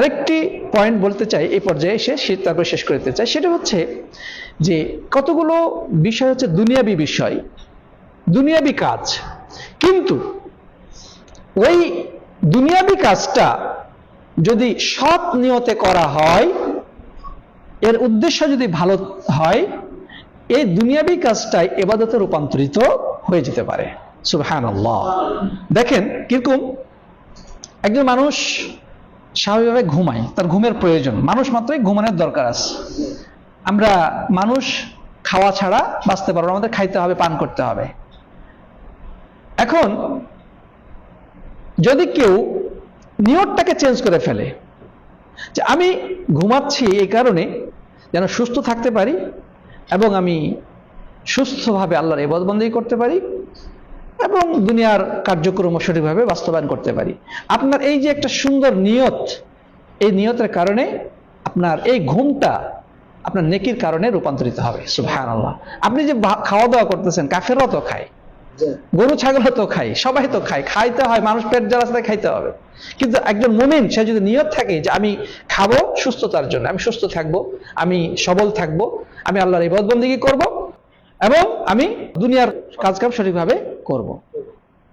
আরেকটি পয়েন্ট বলতে চাই এই পর্যায়ে এসে, সে তারপর শেষ করে দিতে চাই। সেটা হচ্ছে যে কতগুলো বিষয় হচ্ছে দুনিয়াবি বিষয়, দুনিয়াবি কাজ। কিন্তু ওই দুনিয়াবি কাজটা যদি সৎ নিয়তে করা হয়, এর উদ্দেশ্য যদি ভালো হয়, এই দুনিয়াবি কাজটাই এবাদতে রূপান্তরিত হয়ে যেতে পারে। সুবহান দেখেন, কীরকম? একজন মানুষ স্বাভাবিকভাবে ঘুমায় তার ঘুমের প্রয়োজন। মানুষ মাত্রই ঘুমানোর দরকার আছে। আমরা মানুষ খাওয়া ছাড়া বাঁচতে পারব আমাদের খাইতে হবে, পান করতে হবে। এখন যদি কেউ নিয়তটাকে চেঞ্জ করে ফেলে, যে আমি ঘুমাচ্ছি এই কারণে যেন সুস্থ থাকতে পারি এবং আমি সুস্থভাবে আল্লাহর এবাদবন্দি করতে পারি এবং দুনিয়ার কার্যক্রম সঠিকভাবে বাস্তবায়ন করতে পারি। আপনার এই যে একটা সুন্দর নিয়ত এই নিয়তের কারণে আপনার এই ঘুমটা আপনার নেকির কারণে রূপান্তরিত হবে আল্লাহ আপনি যে খাওয়া দাওয়া করতেছেন কাফেরও তো খায়। গরু ছাগলও তো খায় সবাই তো খায়। খাইতে হয় মানুষ পেট জ্বালা সাথে খাইতে হবে। কিন্তু একজন মুমিন সে যদি নিয়ত থাকে যে আমি খাব সুস্থতার জন্য আমি সুস্থ থাকব আমি সবল থাকব আমি আল্লাহর এই ইবাদবন্দিগি করব এবং আমি দুনিয়ার কাজকাম সঠিকভাবে করব।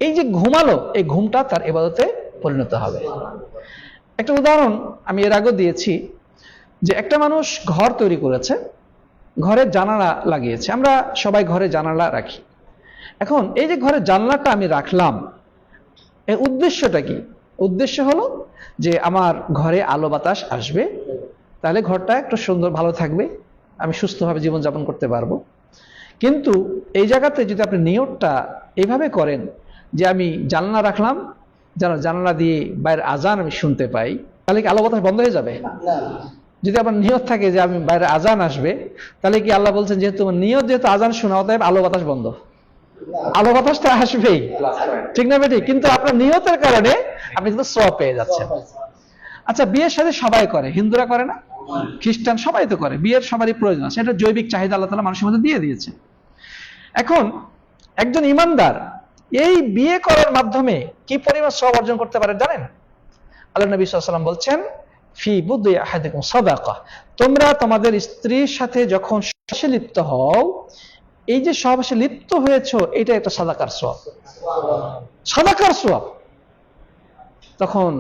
এই যে ঘুমালো, এই ঘুমটা তার এবাদতে পরিণত হবে। একটা উদাহরণ আমি এর আগেও দিয়েছি যে একটা মানুষ ঘর তৈরি করেছে, ঘরে জানালা লাগিয়েছে। আমরা সবাই ঘরে জানালা রাখি। এখন এই যে ঘরে জানলাটা আমি রাখলাম, এর উদ্দেশ্যটা কি? উদ্দেশ্য হলো যে আমার ঘরে আলো বাতাস আসবে, তাহলে ঘরটা একটু সুন্দর, ভালো থাকবে, আমি সুস্থভাবে জীবনযাপন করতে পারব। কিন্তু এই জায়গাতে যদি আপনি নিয়তটা এইভাবে করেন যে আমি জানলা রাখলাম যেন জানলা দিয়ে বাইরের আজান আমি শুনতে পাই তাহলে কি আলো বাতাস বন্ধ হয়ে যাবে? যদি আপনার নিয়ত থাকে যে আমি বাইরে আজান আসবে তাহলে কি আল্লাহ বলছেন যেহেতু নিয়ত যেহেতু আজান শোনা অতএব আলো বাতাস বন্ধ? আলো বাতাসটা আসবেই। ঠিক না বেটি কিন্তু আপনার নিয়তের কারণে আপনি কিন্তু সব পেয়ে যাচ্ছেন। আচ্ছা বিয়ের সাথে সবাই করে হিন্দুরা করে না? খ্রিস্টান সবাই তো করে। বিয়ের সবারই প্রয়োজন আছে। এটা জৈবিক চাহিদা আল্লাহ তালা মানুষের মধ্যে দিয়ে দিয়েছে। এখন একজন ইমানদার এই বিয়ে করার মাধ্যমে কি পরিমাণ সব অর্জন করতে পারে জানেন? আল্লাহ নবী সাল্লাম বলছেন, ফি বুদ্ধি আহাদিকুম সাদাকা। তোমরা তোমাদের স্ত্রীর সাথে যখন সহবাসে লিপ্ত হও, এই যে সহবাসে লিপ্ত হয়েছো এটা একটা সাদাকার সব সাদাকার সব তখন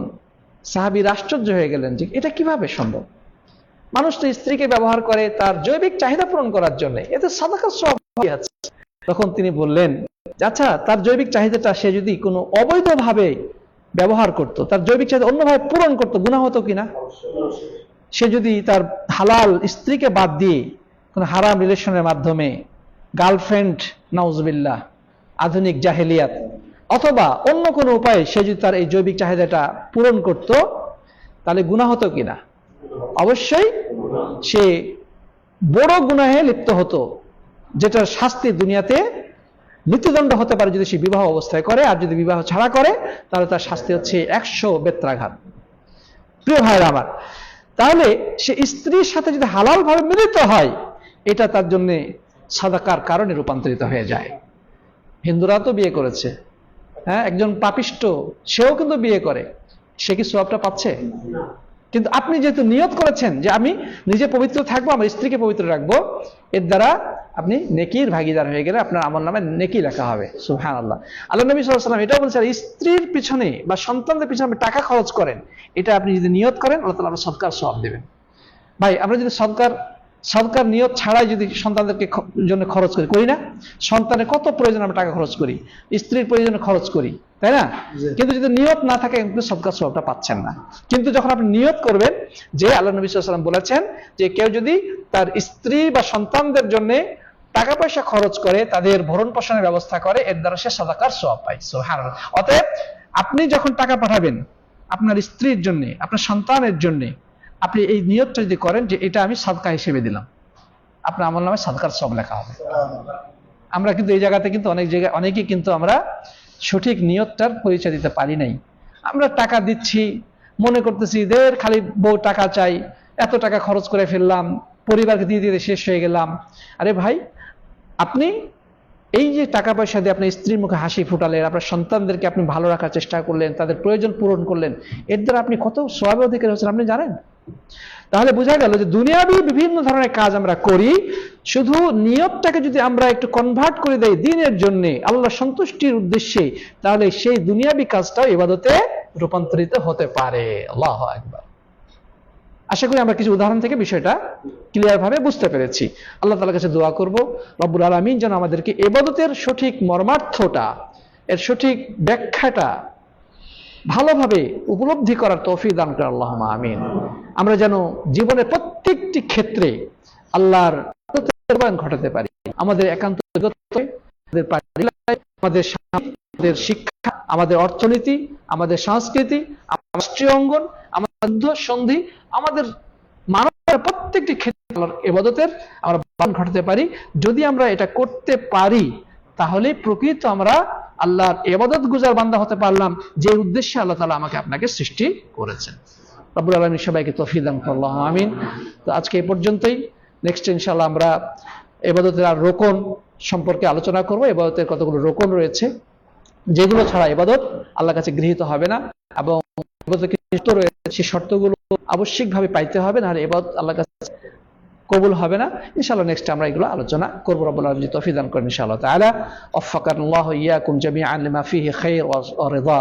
সাহাবীর আশ্চর্য হয়ে গেলেন যে এটা কীভাবে সম্ভব? মানুষ তো স্ত্রীকে ব্যবহার করে তার জৈবিক চাহিদা পূরণ করার জন্য। এতে সাদাকার সব আছে। তখন তিনি বললেন আচ্ছা তার জৈবিক চাহিদাটা সে যদি কোনো অবৈধভাবে ব্যবহার করত, তার জৈবিক চাহিদা অন্যভাবে পূরণ করতো গুণা হতো কিনা সে যদি তার হালাল স্ত্রীকে বাদ দিয়ে কোনো হারাম রিলেশনের মাধ্যমে গার্লফ্রেন্ড, নাউজবিল্লাহ, আধুনিক জাহেলিয়াত, অথবা অন্য কোনো উপায়ে সে যদি তার এই জৈবিক চাহিদাটা পূরণ করত, তাহলে গুণা হতো কিনা অবশ্যই সে বড় গুনাহে লিপ্ত হতো। যেটার শাস্তি দুনিয়াতে মৃত্যুদণ্ড হতে পারে যদি সে বিবাহ অবস্থায় করে, আর যদি বিবাহ ছাড়া করে, তাহলে তার শাস্তি হচ্ছে একশো বেত্রাঘাত। প্রিয় ভাইয়ের আমার, তাহলে সে স্ত্রীর সাথে যদি হালাল ভাবে মিলিত হয়, এটা তার জন্য সাদাকার কারণে রূপান্তরিত হয়ে যায়। হিন্দুরা তো বিয়ে করেছে হ্যাঁ? একজন পাপিষ্ট, সেও কিন্তু বিয়ে করে। সে কি সবটা পাচ্ছে? কিন্তু আপনি যেহেতু নিয়ত করেছেন যে আমি নিজে পবিত্র থাকব, আমার স্ত্রীকে পবিত্র রাখব, এর দ্বারা আপনি নেকির ভাগিদার হয়ে গেলে আপনার আমল নামে নেকি লেখা হবে। সুহান আল্লাহ আল্লাহ নবী সাল্লাম এটাও বলছেন, স্ত্রীর পিছনে বা সন্তানদের পিছনে আপনি টাকা খরচ করেন, এটা আপনি যদি নিয়ত করেন, আল্লাহ তালা আপনার সৎকার সব দেবেন। ভাই, আমরা যদি সৎকার সৎকার নিয়ত ছাড়াই যদি সন্তানদেরকে জন্য খরচ করি করি না? সন্তানের কত প্রয়োজন আমরা টাকা খরচ করি? স্ত্রীর প্রয়োজনে খরচ করি। তাই না? কিন্তু যদি নিয়ত না থাকে কিন্তু সৎকার সবটা পাচ্ছেন না। কিন্তু যখন আপনি নিয়ত করবেন যে আল্লাহ নবী সাল্লাম বলেছেন যে কেউ যদি তার স্ত্রী বা সন্তানদের জন্য টাকা পয়সা খরচ করে তাদের ভরণ পোষণের ব্যবস্থা করে এর দ্বারা সে সদাকার সব পায় সুবহানাল্লাহ। অতএব আপনি যখন টাকা পাঠাবেন আপনার স্ত্রীর জন্য আপনার সন্তানের জন্য আপনি এই নিয়তটা যদি করেন যে এটা আমি সদকা হিসেবে দিলাম আপনার আমল নামে সদকার সব লেখা হবে। আমরা কিন্তু এই জায়গাতে কিন্তু অনেক জায়গায় অনেকেই কিন্তু আমরা সঠিক নিয়তটার পরিচয় দিতে পারি নাই। আমরা টাকা দিচ্ছি, মনে করতেছি দের খালি বউ টাকা চাই, এত টাকা খরচ করে ফেললাম, পরিবারকে দিয়ে দিয়ে শেষ হয়ে গেলাম। আরে ভাই, আপনি এই যে টাকা পয়সা দিয়ে আপনার স্ত্রীর মুখে হাসি ফুটালেন, আপনার সন্তানদেরকে আপনি ভালো রাখার চেষ্টা করলেন, তাদের প্রয়োজন পূরণ করলেন, এর দ্বারা আপনি কত সব অধিকার হচ্ছেন আপনি জানেন? তাহলে বোঝা গেল যে দুনিয়াবি বিভিন্ন ধরনের কাজ আমরা করি, শুধু নিয়তটাকে যদি আমরা একটু কনভার্ট করে দেই দিনের জন্য আল্লাহ সন্তুষ্টির উদ্দেশ্যে, তাহলে সেই দুনিয়াবি কাজটাও এবাদতে রূপান্তরিত হতে পারে। আল্লাহ একবার আশা করি আমরা কিছু উদাহরণ থেকে বিষয়টা ক্লিয়ার ভাবে বুঝতে পেরেছি। আল্লাহ তালার কাছে দোয়া করব, রব্বুল আলমিন যেন আমাদেরকে এবাদতের সঠিক মর্মার্থটা, এর সঠিক ব্যাখ্যাটা ভালোভাবে উপলব্ধি করার তৌফিক দান করে আল্লাহ আমিন। আমরা যেন জীবনের প্রত্যেকটি ক্ষেত্রে আল্লাহর ঘটাতে পারি। আমাদের একান্ত আমাদের আমাদের শিক্ষা, আমাদের অর্থনীতি, আমাদের সংস্কৃতি রাষ্ট্রীয় অঙ্গন, আমাদের সন্ধি আমাদের মানবের প্রত্যেকটি ক্ষেত্রে এবাদতের আমরা ঘটাতে পারি। যদি আমরা এটা করতে পারি, তাহলে প্রকৃত আমরা আল্লাহর এবাদত গুজার বান্দা হতে পারলাম, যে উদ্দেশ্যে আল্লাহ তালা আমাকে আপনাকে সৃষ্টি করেছেন। রব্বুল আলমী সবাইকে তফিক দান করলাম আমিন। তো আজকে এই পর্যন্তই। নেক্সট ইনশাল্লাহ আমরা এবাদতের আর রোকন সম্পর্কে আলোচনা করব। এবাদতের কতগুলো রোকন রয়েছে, যেগুলো ছাড়া এবাদত আল্লাহর কাছে গৃহীত হবে না এবং রয়েছে, সেই শর্তগুলো আবশ্যিকভাবে পাইতে হবে, নাহলে এবাদত আল্লাহর কাছে কবুল হবে না। ইনশাআল্লাহ নেক্সট আমরা এগুলো আলোচনা করব। রব্বুল আলম তফিদান করেন ইনশাআল্লাহ তাআলা। ওয়াফাকানাল্লাহু ইয়াকুম জামিআন লিমা ফিহি খাইর ওয়া রিদা।